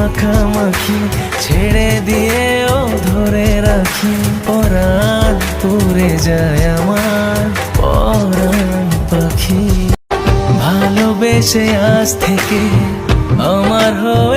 মাখামাখি ছেড়ে দিয়েও ধরে রাখি। পরাণ পুরে যায় আমার, পরাণ পাখি। ভালোবেসে আজ থেকে আমার হোক